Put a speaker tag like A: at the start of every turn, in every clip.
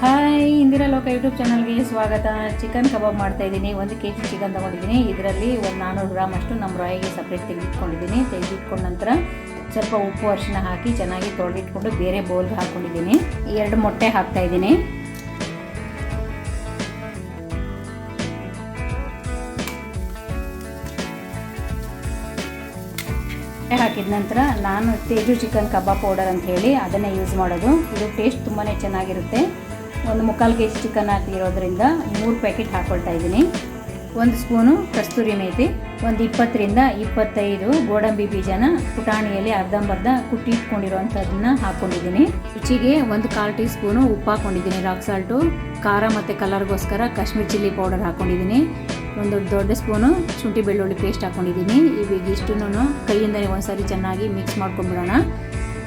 A: Hi, Indira ಲೋಕ YouTube ಚಾನಲ್ಗೆ ಸ್ವಾಗತ. ಚಿಕನ್ ಕಬಾಬ್ ಮಾಡ್ತಾ ಇದ್ದೀನಿ. ಒಂದು ಕೆ ಜಿ ಚಿಕನ್ ತೊಗೊಂಡಿದ್ದೀನಿ. ಇದರಲ್ಲಿ ಒಂದು ನಾನ್ನೂರು ಗ್ರಾಮ್ ಅಷ್ಟು ನಮ್ಮ ರಾಯಿಗೆ ಸಪ್ರೇಟ್ ತೆಗೆದಿಟ್ಕೊಂಡಿದ್ದೀನಿ. ತೆಗೆದಿಟ್ಕೊಂಡ ನಂತರ ಸ್ವಲ್ಪ ಉಪ್ಪು ಅರಿಶಿನ ಹಾಕಿ ಚೆನ್ನಾಗಿ ತೊಳೆದಿಟ್ಕೊಂಡು ಬೇರೆ ಬೌಲ್ಗೆ ಹಾಕ್ಕೊಂಡಿದ್ದೀನಿ ಎರಡು ಮೊಟ್ಟೆ ಹಾಕ್ತಾ ಇದ್ದೀನಿ. ಹಾಕಿದ ನಂತರ ನಾನು ತೇಜು ಚಿಕನ್ ಕಬಾಬ್ ಪೌಡರ್ ಅಂತ ಹೇಳಿ ಅದನ್ನೇ ಯೂಸ್ ಮಾಡೋದು. ಇದು ಟೇಸ್ಟ್ ತುಂಬಾ ಚೆನ್ನಾಗಿರುತ್ತೆ. ಒಂದು ಮುಕ್ಕಾಲು ಕೆ ಜಿ ಚಿಕನ್ ಹಾಕಿರೋದ್ರಿಂದ ಮೂರು ಪ್ಯಾಕೆಟ್ ಹಾಕ್ಕೊಳ್ತಾ ಇದ್ದೀನಿ. ಒಂದು ಸ್ಪೂನು ಕಸ್ತೂರಿ ಮೇಥಿ ಒಂದು ಇಪ್ಪತ್ತರಿಂದ ಇಪ್ಪತ್ತೈದು ಗೋಡಂಬಿ ಬೀಜನ ಪುಟಾಣಿಯಲ್ಲಿ ಅರ್ಧಂಬರ್ಧ ಕುಟ್ಟಿ ಇಟ್ಕೊಂಡಿರೋವಂಥದ್ದನ್ನ ಹಾಕ್ಕೊಂಡಿದ್ದೀನಿ ರುಚಿಗೆ ಒಂದು ಕಾಲು ಟೀ ಸ್ಪೂನು ಉಪ್ಪು ಹಾಕ್ಕೊಂಡಿದ್ದೀನಿ ರಾಕ್ ಸಾಲ್ಟು ಖಾರ ಮತ್ತು ಕಲರ್ಗೋಸ್ಕರ ಕಾಶ್ಮೀರ್ ಚಿಲ್ಲಿ ಪೌಡರ್ ಹಾಕ್ಕೊಂಡಿದ್ದೀನಿ ಒಂದು ದೊಡ್ಡ ಸ್ಪೂನು ಶುಂಠಿ ಬೆಳ್ಳುಳ್ಳಿ ಪೇಸ್ಟ್ ಹಾಕ್ಕೊಂಡಿದ್ದೀನಿ ಈಗ ಇಷ್ಟನ್ನು ಕೈಯಿಂದನೇ ಒಂದ್ಸರಿ ಚೆನ್ನಾಗಿ ಮಿಕ್ಸ್ ಮಾಡ್ಕೊಂಡ್ಬಿಡೋಣ.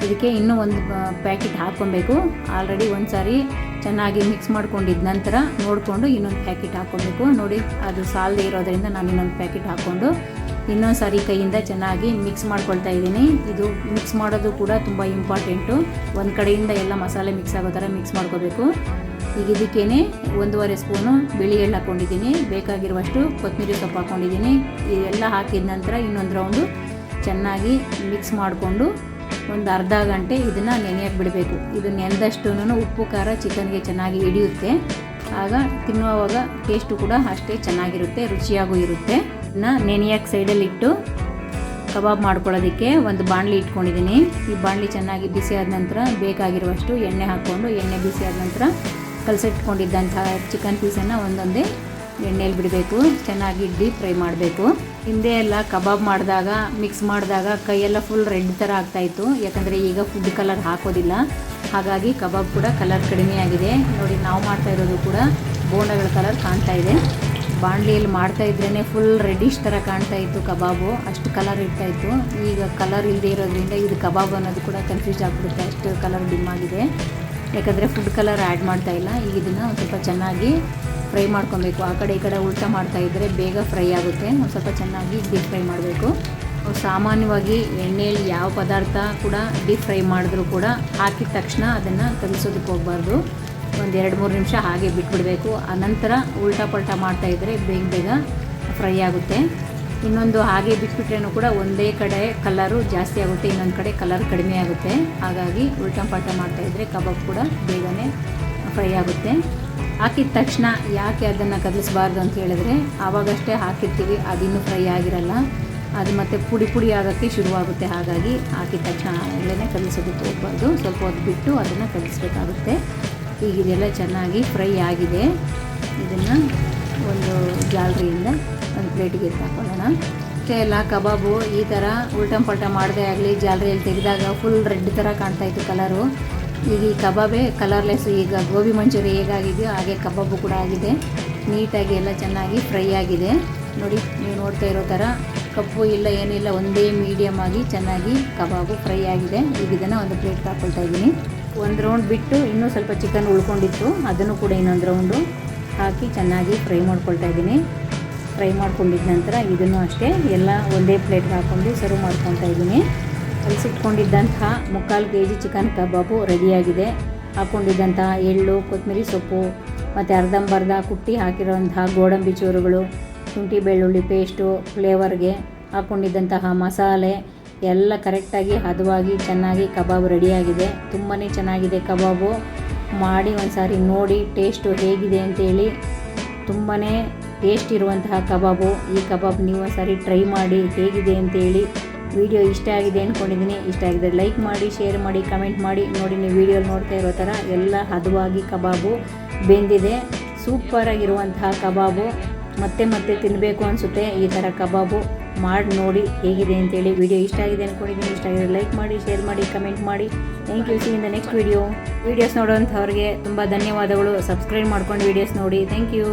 A: ಇದಕ್ಕೆ ಇನ್ನೂ ಒಂದು ಪ್ಯಾಕೆಟ್ ಹಾಕ್ಕೊಬೇಕು. ಆಲ್ರೆಡಿ ಒಂದು ಸಾರಿ ಚೆನ್ನಾಗಿ ಮಿಕ್ಸ್ ಮಾಡ್ಕೊಂಡಿದ್ದ ನಂತರ ನೋಡಿಕೊಂಡು ಇನ್ನೊಂದು ಪ್ಯಾಕೆಟ್ ಹಾಕ್ಕೊಬೇಕು. ನೋಡಿ, ಅದು ಸಾಲದೇ ಇರೋದರಿಂದ ನಾನು ಇನ್ನೊಂದು ಪ್ಯಾಕೆಟ್ ಹಾಕ್ಕೊಂಡು ಇನ್ನೊಂದು ಸಾರಿ ಕೈಯಿಂದ ಚೆನ್ನಾಗಿ ಮಿಕ್ಸ್ ಮಾಡ್ಕೊಳ್ತಾ ಇದ್ದೀನಿ. ಇದು ಮಿಕ್ಸ್ ಮಾಡೋದು ಕೂಡ ತುಂಬ ಇಂಪಾರ್ಟೆಂಟು ಒಂದು ಕಡೆಯಿಂದ ಎಲ್ಲ ಮಸಾಲೆ ಮಿಕ್ಸ್ ಆಗೋ ಥರ ಮಿಕ್ಸ್ ಮಾಡ್ಕೋಬೇಕು. ಈಗ ಇದಕ್ಕೇನೆ ಒಂದೂವರೆ ಸ್ಪೂನು ಬಿಳಿ ಎಳ್ಳು ಹಾಕ್ಕೊಂಡಿದ್ದೀನಿ. ಬೇಕಾಗಿರುವಷ್ಟು ಕೊತ್ತಂಬರಿ ಸೊಪ್ಪು ಹಾಕ್ಕೊಂಡಿದ್ದೀನಿ. ಇದೆಲ್ಲ ಹಾಕಿದ ನಂತರ ಇನ್ನೊಂದು ರೌಂಡು ಚೆನ್ನಾಗಿ ಮಿಕ್ಸ್ ಮಾಡಿಕೊಂಡು ಒಂದು ಅರ್ಧ ಗಂಟೆ ಇದನ್ನು ನೆನೆಯಕ್ಕೆ ಬಿಡಬೇಕು. ಇದು ನೆನೆದಷ್ಟು ಉಪ್ಪು, ಖಾರ, ಚಿಕನ್ಗೆ ಚೆನ್ನಾಗಿ ಹಿಡಿಯುತ್ತೆ. ಆಗ ತಿನ್ನುವಾಗ ಟೇಸ್ಟು ಕೂಡ ಅಷ್ಟೇ ಚೆನ್ನಾಗಿರುತ್ತೆ, ರುಚಿಯಾಗೂ ಇರುತ್ತೆ. ಇದನ್ನ ನೆನೆಯಕ್ಕೆ ಸೈಡಲ್ಲಿಟ್ಟು ಕಬಾಬ್ ಮಾಡ್ಕೊಳ್ಳೋದಕ್ಕೆ ಒಂದು ಬಾಣಲಿ ಇಟ್ಕೊಂಡಿದ್ದೀನಿ. ಈ ಬಾಣಲಿ ಚೆನ್ನಾಗಿ ಬಿಸಿ ಆದ ನಂತರ ಬೇಕಾಗಿರುವಷ್ಟು ಎಣ್ಣೆ ಹಾಕ್ಕೊಂಡು ಎಣ್ಣೆ ಬಿಸಿ ಆದ ನಂತರ ಕಲಸಿಟ್ಕೊಂಡಿದ್ದಂತಹ ಚಿಕನ್ ಪೀಸನ್ನು ಒಂದೊಂದೇ ಎಣ್ಣೆಯಲ್ಲಿ ಬಿಡಬೇಕು, ಚೆನ್ನಾಗಿ ಡೀಪ್ ಫ್ರೈ ಮಾಡಬೇಕು. ಹಿಂದೆ ಎಲ್ಲ ಕಬಾಬ್ ಮಾಡಿದಾಗ, ಮಿಕ್ಸ್ ಮಾಡಿದಾಗ ಕೈಯೆಲ್ಲ ಫುಲ್ ರೆಡ್ ಥರ ಆಗ್ತಾಯಿತ್ತು ಯಾಕಂದರೆ ಈಗ ಫುಡ್ ಕಲರ್ ಹಾಕೋದಿಲ್ಲ. ಹಾಗಾಗಿ ಕಬಾಬ್ ಕೂಡ ಕಲರ್ ಕಡಿಮೆ ಆಗಿದೆ. ನೋಡಿ, ನಾವು ಮಾಡ್ತಾ ಇರೋದು ಕೂಡ ಬೋಂಡಗಳ ಕಲರ್ ಕಾಣ್ತಾ ಇದೆ. ಬಾಂಡ್ಲಿಯಲ್ಲಿ ಮಾಡ್ತಾ ಇದ್ರೇ ಫುಲ್ ರೆಡಿಶ್ ಥರ ಕಾಣ್ತಾ ಇತ್ತು ಕಬಾಬು. ಅಷ್ಟು ಕಲರ್ ಇರ್ತಾ ಇತ್ತು. ಈಗ ಕಲರ್ ಇಲ್ಲದೆ ಇರೋದ್ರಿಂದ ಇದು ಕಬಾಬ್ ಅನ್ನೋದು ಕೂಡ ಕನ್ಫ್ಯೂಸ್ ಆಗಿಬಿಡುತ್ತೆ. ಅಷ್ಟು ಕಲರ್ ಡಿಮ್ ಆಗಿದೆ. ಯಾಕಂದರೆ ಫುಡ್ ಕಲರ್ ಆ್ಯಡ್ ಮಾಡ್ತಾ ಇಲ್ಲ. ಈಗ ಇದನ್ನು ಸ್ವಲ್ಪ ಚೆನ್ನಾಗಿ ಫ್ರೈ ಮಾಡ್ಕೊಬೇಕು. ಆ ಕಡೆ ಈ ಕಡೆ ಉಲ್ಟಾ ಮಾಡ್ತಾ ಇದ್ದರೆ ಬೇಗ ಫ್ರೈ ಆಗುತ್ತೆ. ಒಂದು ಸ್ವಲ್ಪ ಚೆನ್ನಾಗಿ ಡೀಪ್ ಫ್ರೈ ಮಾಡಬೇಕು. ಸಾಮಾನ್ಯವಾಗಿ ಎಣ್ಣೆಯಲ್ಲಿ ಯಾವ ಪದಾರ್ಥ ಕೂಡ ಡೀಪ್ ಫ್ರೈ ಮಾಡಿದ್ರೂ ಕೂಡ ಹಾಕಿದ ತಕ್ಷಣ ಅದನ್ನು ಕಲಿಸೋದಕ್ಕೆ ಹೋಗಬಾರ್ದು. ಒಂದು ಎರಡು ಮೂರು ನಿಮಿಷ ಹಾಗೆ ಬಿಟ್ಬಿಡಬೇಕು. ಆನಂತರ ಉಲ್ಟಾ ಪಲ್ಟಾ ಮಾಡ್ತಾ ಇದ್ದರೆ ಬೇಗ ಬೇಗ ಫ್ರೈ ಆಗುತ್ತೆ. ಇನ್ನೊಂದು ಹಾಗೆ ಬಿಟ್ಬಿಟ್ರೇನು ಕೂಡ ಒಂದೇ ಕಡೆ ಕಲರು ಜಾಸ್ತಿ ಆಗುತ್ತೆ. ಇನ್ನೊಂದು ಕಡೆ ಕಲರ್ ಕಡಿಮೆ ಆಗುತ್ತೆ. ಹಾಗಾಗಿ ಉಲ್ಟಾ ಪಲ್ಟಾ ಮಾಡ್ತಾಯಿದ್ರೆ ಕಬಾಬ್ ಕೂಡ ಬೇಗನೆ ಫ್ರೈ ಆಗುತ್ತೆ. ಹಾಕಿದ ತಕ್ಷಣ ಯಾಕೆ ಅದನ್ನು ಕದಲಿಸಬಾರ್ದು ಅಂತ ಹೇಳಿದ್ರೆ, ಆವಾಗಷ್ಟೇ ಹಾಕಿರ್ತೀವಿ, ಅದಿನ್ನೂ ಫ್ರೈ ಆಗಿರಲ್ಲ. ಅದು ಮತ್ತು ಪುಡಿ ಪುಡಿ ಆಗೋಕ್ಕೆ ಶುರುವಾಗುತ್ತೆ. ಹಾಗಾಗಿ ಹಾಕಿದ ತಕ್ಷಣ ಎಲ್ಲೇ ಕಲಿಸೋದಕ್ಕೆ ಹೋಗ್ಬಾರ್ದು. ಸ್ವಲ್ಪ ಹೊತ್ತು ಬಿಟ್ಟು ಅದನ್ನು ಕಲಿಸ್ಬೇಕಾಗುತ್ತೆ ಈಗ ಇದೆಲ್ಲ ಚೆನ್ನಾಗಿ ಫ್ರೈ ಆಗಿದೆ. ಇದನ್ನು ಒಂದು ಜಾಲರಿಯಿಂದ ಒಂದು ಪ್ಲೇಟಿಗೆ ಹಾಕೊಳ್ಳೋಣ. ಮತ್ತು ಎಲ್ಲ ಕಬಾಬು ಈ ಥರ ಉಲ್ಟಂ ಪಲ್ಟ ಮಾಡದೇ ಆಗಲಿ, ಜಾಲರಿಯಲ್ಲಿ ತೆಗೆದಾಗ ಫುಲ್ ರೆಡ್ ಥರ ಕಾಣ್ತಾಯಿತ್ತು ಕಲರು ಈಗ ಈ ಕಬಾಬೇ ಕಲರ್ಲೆಸ್, ಈಗ ಗೋಬಿ ಮಂಚೂರಿ ಹೇಗಾಗಿದೆಯೋ ಹಾಗೆ ಕಬಾಬು ಕೂಡ ಆಗಿದೆ. ನೀಟಾಗಿ ಎಲ್ಲ ಚೆನ್ನಾಗಿ ಫ್ರೈ ಆಗಿದೆ. ನೋಡಿ, ನೀವು ನೋಡ್ತಾ ಇರೋ ಥರ ಕಪ್ಪು ಇಲ್ಲ ಏನಿಲ್ಲ, ಒಂದೇ ಮೀಡಿಯಮ್ ಆಗಿ ಚೆನ್ನಾಗಿ ಕಬಾಬು ಫ್ರೈ ಆಗಿದೆ. ಈಗ ಇದನ್ನು ಒಂದು ಪ್ಲೇಟ್ಗೆ ಹಾಕ್ಕೊಳ್ತಾ ಇದ್ದೀನಿ. ಒಂದು ರೌಂಡ್ ಬಿಟ್ಟು ಇನ್ನೂ ಸ್ವಲ್ಪ ಚಿಕನ್ ಉಳ್ಕೊಂಡಿತ್ತು. ಅದನ್ನು ಕೂಡ ಇನ್ನೊಂದು ರೌಂಡು ಹಾಕಿ ಚೆನ್ನಾಗಿ ಫ್ರೈ ಮಾಡ್ಕೊಳ್ತಾ ಇದ್ದೀನಿ. ಫ್ರೈ ಮಾಡ್ಕೊಂಡಿದ್ದ ನಂತರ ಇದನ್ನು ಅಷ್ಟೇ ಎಲ್ಲ ಒಂದೇ ಪ್ಲೇಟ್ಗೆ ಹಾಕ್ಕೊಂಡು ಸರ್ವ್ ಮಾಡ್ಕೊತಾ ಇದ್ದೀನಿ. ಕಲಿಸಿಟ್ಕೊಂಡಿದ್ದಂತಹ ಮುಕ್ಕಾಲು ಕೆ ಜಿ ಚಿಕನ್ ಕಬಾಬು ರೆಡಿಯಾಗಿದೆ. ಹಾಕ್ಕೊಂಡಿದ್ದಂತಹ ಎಳ್ಳು ಕೊತ್ತಂಬರಿ ಸೊಪ್ಪು, ಮತ್ತು ಅರ್ಧಂಬರ್ಧ ಕುಟ್ಟಿ ಹಾಕಿರೋಂತಹ ಗೋಡಂಬಿ ಚೂರುಗಳು, ಶುಂಠಿ ಬೆಳ್ಳುಳ್ಳಿ ಪೇಸ್ಟು, ಫ್ಲೇವರ್ಗೆ ಹಾಕ್ಕೊಂಡಿದ್ದಂತಹ ಮಸಾಲೆ ಎಲ್ಲ ಕರೆಕ್ಟಾಗಿ ಹದವಾಗಿ ಚೆನ್ನಾಗಿ ಕಬಾಬ್ ರೆಡಿಯಾಗಿದೆ. ತುಂಬಾ ಚೆನ್ನಾಗಿದೆ ಕಬಾಬು. ಮಾಡಿ ಒಂದು ಸಾರಿ ನೋಡಿ ಟೇಸ್ಟು ಹೇಗಿದೆ ಅಂತೇಳಿ ತುಂಬಾ ಟೇಸ್ಟ್ ಇರುವಂತಹ ಕಬಾಬು. ಈ ಕಬಾಬ್ ನೀವು ಒಂದು ಸಾರಿ ಟ್ರೈ ಮಾಡಿ ಹೇಗಿದೆ ಅಂತೇಳಿ ವಿಡಿಯೋ ಇಷ್ಟ ಆಗಿದೆ ಅಂದ್ಕೊಂಡಿದ್ದೀನಿ ಇಷ್ಟ ಆಗಿದೆ ಲೈಕ್ ಮಾಡಿ ಶೇರ್ ಮಾಡಿ ಕಮೆಂಟ್ ಮಾಡಿ. ನೋಡಿ, ನೀವು ವಿಡಿಯೋ ನೋಡ್ತಾ ಇರೋ ಥರ ಎಲ್ಲ ಹದವಾಗಿ ಕಬಾಬು ಬೆಂದಿದೆ. ಸೂಪರಾಗಿರುವಂತಹ ಕಬಾಬು. ಮತ್ತೆ ಮತ್ತೆ ತಿನ್ನಬೇಕು ಅನಿಸುತ್ತೆ ಈ ಥರ ಕಬಾಬು. ಮಾಡಿ ನೋಡಿ ಹೇಗಿದೆ ಅಂತೇಳಿ ವಿಡಿಯೋ ಇಷ್ಟ ಆಗಿದೆ ಅಂದ್ಕೊಂಡಿದ್ದೀನಿ ಇಷ್ಟ ಆಗಿದೆ ಲೈಕ್ ಮಾಡಿ ಶೇರ್ ಮಾಡಿ ಕಮೆಂಟ್ ಮಾಡಿ. Thank you see next video videos ನೋಡೋವಂಥವ್ರಿಗೆ ತುಂಬ ಧನ್ಯವಾದಗಳು. ಸಬ್ಸ್ಕ್ರೈಬ್ ಮಾಡ್ಕೊಂಡು ವೀಡಿಯೋಸ್ ನೋಡಿ. Thank you